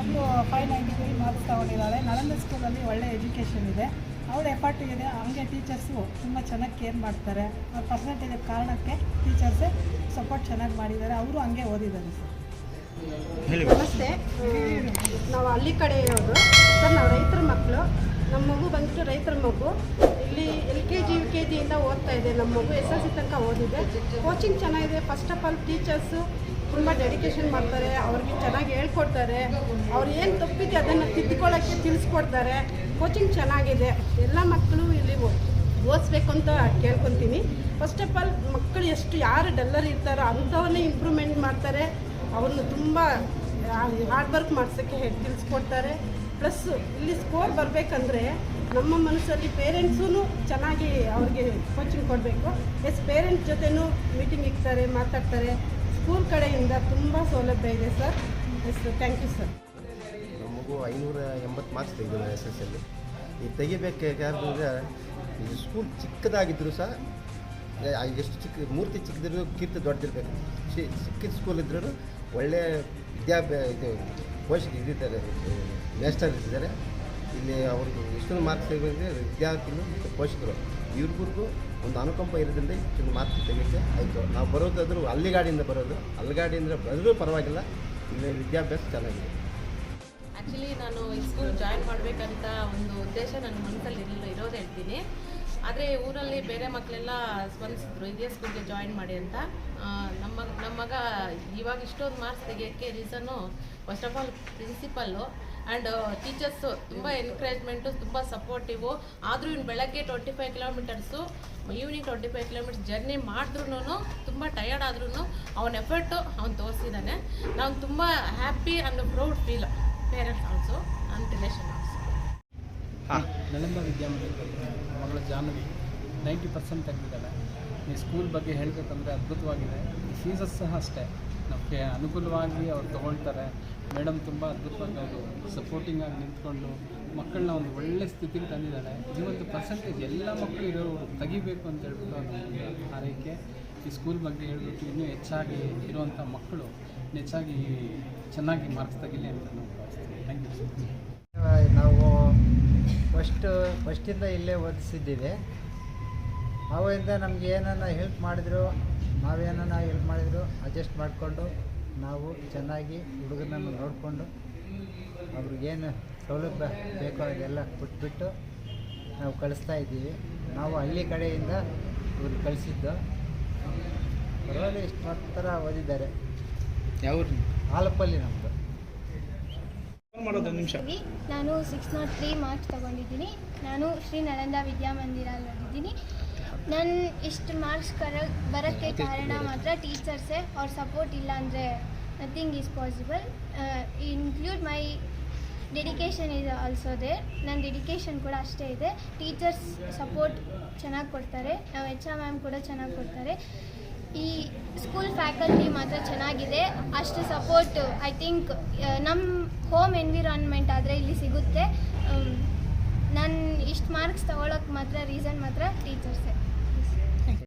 ಅವಳು five ninety three marks ತೊಗೊಂಡಿದ್ದಾಳೆ ನಳಂದ ಸ್ಕೂಲಲ್ಲಿ ಒಳ್ಳೆ ಎಜುಕೇಷನ್ ಇದೆ. ಅವಳ ಎಫರ್ಟ್ ಇದೆ. ಹಂಗೆ ಟೀಚರ್ಸು ತುಂಬ ಚೆನ್ನಾಗಿ ಕೇರ್ ಮಾಡ್ತಾರೆ. ಅವ್ರ ಪರ್ಸೆಂಟೇಜ್ ಕಾರಣಕ್ಕೆ ಟೀಚರ್ಸೇ ಸಪೋರ್ಟ್ ಚೆನ್ನಾಗಿ ಮಾಡಿದ್ದಾರೆ. ಅವರು ಹಂಗೆ ಓದಿದ್ದಾರೆ ಸರ್. ನಮಸ್ತೆ. ನಾವು ಹಳ್ಳಿ ಕಡೆ ಇರೋದು. ಸರ್ ನಾವು ರೈತರ ಮಕ್ಕಳು ನಮ್ಮ ಮಗು ಬಂದ್ಬಿಟ್ಟು ರೈತರ ಮಗು. ಇಲ್ಲಿ L K G U K ಜಿಯಿಂದ ಓದ್ತಾ ಇದೆ. ನಮ್ಮ ಮಗು ಎಸ್ ಎಲ್ ಸಿ ತನಕ ಓದಿದೆ. ಕೋಚಿಂಗ್ ಚೆನ್ನಾಗಿದೆ. ಫಸ್ಟ್ ಆಫ್ ಆಲ್ ಟೀಚರ್ಸು ತುಂಬ ಡೆಡಿಕೇಶನ್ ಮಾಡ್ತಾರೆ, ಅವ್ರಿಗೆ ಚೆನ್ನಾಗಿ ಹೇಳ್ಕೊಡ್ತಾರೆ. ಅವ್ರು ಏನು ತಪ್ಪಿದೆ ಅದನ್ನು ತಿದ್ದುಕೊಳ್ಳೋಕ್ಕೆ ತಿಳಿಸ್ಕೊಡ್ತಾರೆ. ಕೋಚಿಂಗ್ ಚೆನ್ನಾಗಿದೆ. ಎಲ್ಲ ಮಕ್ಕಳು ಇಲ್ಲಿ ಓದಿಸ್ಬೇಕು ಅಂತ ಕೇಳ್ಕೊತೀನಿ. ಫಸ್ಟ್ ಆಫ್ ಆಲ್ ಮಕ್ಕಳು ಎಷ್ಟು ಯಾರು ಡಲ್ಲರ್ ಇರ್ತಾರೋ ಅಂಥವನ್ನೇ ಇಂಪ್ರೂವ್ಮೆಂಟ್ ಮಾಡ್ತಾರೆ. ಅವ್ರನ್ನ ತುಂಬ ಹಾರ್ಡ್ ವರ್ಕ್ ಮಾಡಿಸೋಕ್ಕೆ ಹೇಳಿ, ತಿಳಿಸ್ಕೊಡ್ತಾರೆ. ಪ್ಲಸ್ ಇಲ್ಲಿ ಸ್ಕೋರ್ ಬರಬೇಕಂದ್ರೆ ನಮ್ಮ ಮನಸ್ಸಲ್ಲಿ ಪೇರೆಂಟ್ಸೂ ಚೆನ್ನಾಗಿ ಅವ್ರಿಗೆ ಕೋಚಿಂಗ್ ಕೊಡಬೇಕು. ಎಸ್ ಪೇರೆಂಟ್ಸ್ ಜೊತೆನೂ ಮೀಟಿಂಗ್ ಇಕ್ತಾರೆ ಮಾತಾಡ್ತಾರೆ. ಸ್ಕೂಲ್ ಕಡೆಯಿಂದ ತುಂಬ ಸೌಲಭ್ಯ ಇದೆ, sir. Yes thank you sir ನಮಗೂ ಮಗು ಐನೂರ ಎಂಬತ್ತು ಮಾರ್ಕ್ಸ್ ತೆಗೆದಿಲ್ಲ ಎಸ್ ಎಸ್ ಎಲ್ಲಿ ಈ ಈ ಸ್ಕೂಲ್ ಚಿಕ್ಕದಾಗಿದ್ದರೂ ಸಹ ಎಷ್ಟು ಚಿಕ್ಕ, ಮೂರ್ತಿ ಚಿಕ್ಕದಿದ್ರು ಕೀರ್ತಿ ದೊಡ್ಡದಿರಬೇಕು. ಶಿ ಚಿಕ್ಕ ಸ್ಕೂಲ್ ಇದ್ರೂ ಒಳ್ಳೆಯ ವಿದ್ಯಾಭ್ಯಾಸ ಇದು ಪೋಷಕ ಇದ್ದಿದ್ದಾರೆ ಮೇಸ್ಟರ್ ಇದ್ದಾರೆ ಇಲ್ಲಿ ಅವ್ರಿಗೆ ಎಷ್ಟೊಂದು ಮಾರ್ಕ್ಸ್ ತೆಗೆದ್ರೆ ವಿದ್ಯಾರ್ಥಿಗಳು ಮತ್ತು ಪೋಷಕರು ಇವ್ರಿಗೂ ಒಂದು ಅನುಕಂಪ ಇರೋದ್ರಿಂದ ಇಷ್ಟೊಂದು ಮಾರ್ಕ್ಸ್ ತೆಗಿಯೋಕ್ಕೆ ಆಯಿತು. ನಾವು ಬರೋದಾದರೂ ಅಲ್ಲಿ ಗಾಡಿಯಿಂದ ಬರೋದು ಹಳ್ಳಿಗಾಡಿಯಿಂದ ಬರೋದು ಪರವಾಗಿಲ್ಲ ಇಲ್ಲಿ ವಿದ್ಯಾಭ್ಯಾಸ ಚೆನ್ನಾಗಿದೆ. ಆ್ಯಕ್ಚುಲಿ ನಾನು ಈ ಸ್ಕೂಲ್ ಜಾಯಿನ್ ಮಾಡಬೇಕಂತ ಒಂದು ಉದ್ದೇಶ ನನ್ನ ಮನಸ್ಸಲ್ಲಿ ಇರಲಿಲ್ಲ ಇರೋದು ಹೇಳ್ತೀನಿ. ಆದರೆ ಊರಲ್ಲಿ ಬೇರೆ ಮಕ್ಕಳೆಲ್ಲ ಸ್ಪಂದಿಸಿದ್ರು, ಇದೇ ಸ್ಕೂಲ್ಗೆ ಜಾಯಿನ್ ಮಾಡಿ ಅಂತ. ನಮ್ಮ ನಮ್ಮ ಮಗ ಇವಾಗ ಇಷ್ಟೊಂದು marks ತೆಗಿಯೋಕ್ಕೆ reason first of all principal and teachers ತುಂಬ ಎನ್ಕರೇಜ್ಮೆಂಟು ತುಂಬ ಸಪೋರ್ಟಿವು ಆದರೂ ಇನ್ನು ಬೆಳಗ್ಗೆ twenty five kilometres evening twenty five kilometres journey ಮಾಡಿದ್ರೂ ತುಂಬ ಟಯರ್ಡ್ ಆದ್ರೂ ಅವನ ಎಫರ್ಟು ಅವ್ನು ತೋರಿಸಿದ್ದಾನೆ ನಾವು ತುಂಬ happy and proud feel parents also and relation also ವಿದ್ಯಾಮಂದಿರದಲ್ಲಿ ಮಗಳು ಜಾಹ್ನವಿ ನೈಂಟಿ ಪರ್ಸೆಂಟ್ ತೆಗೆದಿದ್ದಾಳೆ. ಈ ಸ್ಕೂಲ್ ಬಗ್ಗೆ ಹೇಳಬೇಕಂದ್ರೆ ಅದ್ಭುತವಾಗಿದೆ. ಫೀಸಸ್ ಸಹ ಅಷ್ಟೇ. ನಮಗೆ ಅನುಕೂಲವಾಗಿ ಅವ್ರು ತೊಗೊಳ್ತಾರೆ. ಮೇಡಮ್ ತುಂಬ ಅದ್ಭುತವಾಗಿ ಅವರು ಸಪೋರ್ಟಿಂಗ್ ಆಗಿ ನಿಂತ್ಕೊಂಡು ಮಕ್ಕಳನ್ನ ಒಂದು ಒಳ್ಳೆ ಸ್ಥಿತಿಗೆ ತಂದಿದ್ದಾರೆ. ಒಂದು ಪರ್ಸೆಂಟೇಜ್ ಎಲ್ಲ ಮಕ್ಕಳು ಇರೋರು ತೆಗಿಬೇಕು ಅಂತ ಹೇಳ್ಬಿಟ್ಟು ನಮ್ಮ ಆರೈಕೆ ಈ ಸ್ಕೂಲ್ ಬಗ್ಗೆ ಹೇಳ್ಬಿಟ್ಟು ಇನ್ನೂ ಹೆಚ್ಚಾಗಿ ಇರುವಂಥ ಮಕ್ಕಳು ಹೆಚ್ಚಾಗಿ ಚೆನ್ನಾಗಿ ಮಾರ್ಕ್ಸ್ ತೆಗಿಲಿ ಅಂತ ನಾವು ಥ್ಯಾಂಕ್ ಯು ನಾವು ಫಸ್ಟ್ ಫಸ್ಟಿಂದ ಇಲ್ಲೇ ಓದಿಸಿದ್ದೀವಿ. ಅವರಿಂದ ನಮ್ಗೆ ಏನನ್ನ ಹೆಲ್ಪ್ ಮಾಡಿದ್ರು, ನಾವೇನನ್ನ ಹೆಲ್ಪ್ ಮಾಡಿದ್ರು ಅಡ್ಜಸ್ಟ್ ಮಾಡಿಕೊಂಡು ನಾವು ಚೆನ್ನಾಗಿ ಹುಡುಗನನ್ನು ನೋಡಿಕೊಂಡು ಅವ್ರಿಗೇನು ಸೌಲಭ್ಯ ಬೇಕೋ ಅದೆಲ್ಲ ಕೊಟ್ಬಿಟ್ಟು ನಾವು ಕಳಿಸ್ತಾ ಇದ್ದೀವಿ. ನಾವು ಹಳ್ಳಿ ಕಡೆಯಿಂದ ಇವ್ರು ಕಳಿಸಿದ್ದು. ಪರವಾಗಿಲ್ಲ ಇಷ್ಟು ಮಾತ್ರ ಓದಿದ್ದಾರೆ. ಯಾವ ಹಾಲಪ್ಪಲ್ಲಿ ನಮ್ಮದು ಫೋನ್ ಮಾಡೋದು ನಿಮಿಷ. ನಾನು ಸಿಕ್ಸ್ ನಾಟ್ ತ್ರೀ ಮಾರ್ಕ್ಸ್ ತಗೊಂಡಿದ್ದೀನಿ. ನಾನು ಶ್ರೀ ನಳಂದ ವಿದ್ಯಾಮಂದಿರಲ್ಲಿ ಓದಿದ್ದೀನಿ. ನನ್ನ ಇಷ್ಟು ಮಾರ್ಕ್ಸ್ ಕರ ಬರೋಕ್ಕೆ ಕಾರಣ ಮಾತ್ರ ಟೀಚರ್ಸೇ ಅವ್ರ ಸಪೋರ್ಟ್ ಇಲ್ಲ ಅಂದರೆ nothing is possible include my dedication is also they ನನ್ನ ಡೆಡಿಕೇಶನ್ ಕೂಡ ಅಷ್ಟೇ ಇದೆ. ಟೀಚರ್ಸ್ ಸಪೋರ್ಟ್ ಚೆನ್ನಾಗಿ ಕೊಡ್ತಾರೆ. ನಾವು ಎಚ್ ಆರ್ ಮ್ಯಾಮ್ ಕೂಡ ಚೆನ್ನಾಗಿ ಕೊಡ್ತಾರೆ. ಈ ಸ್ಕೂಲ್ ಫ್ಯಾಕಲ್ಟಿ ಮಾತ್ರ ಚೆನ್ನಾಗಿದೆ. ಅಷ್ಟು ಸಪೋರ್ಟ್ ಐ ಥಿಂಕ್ ನಮ್ಮ ಹೋಮ್ ಎನ್ವಿರಾನ್ಮೆಂಟ್ ಆದರೆ ಇಲ್ಲಿ ಸಿಗುತ್ತೆ. ನಾನು ಇಷ್ಟು ಮಾರ್ಕ್ಸ್ ತೊಗೊಳಕ್ಕೆ ಮಾತ್ರ ರೀಸನ್ ಮಾತ್ರ ಟೀಚರ್ಸೇ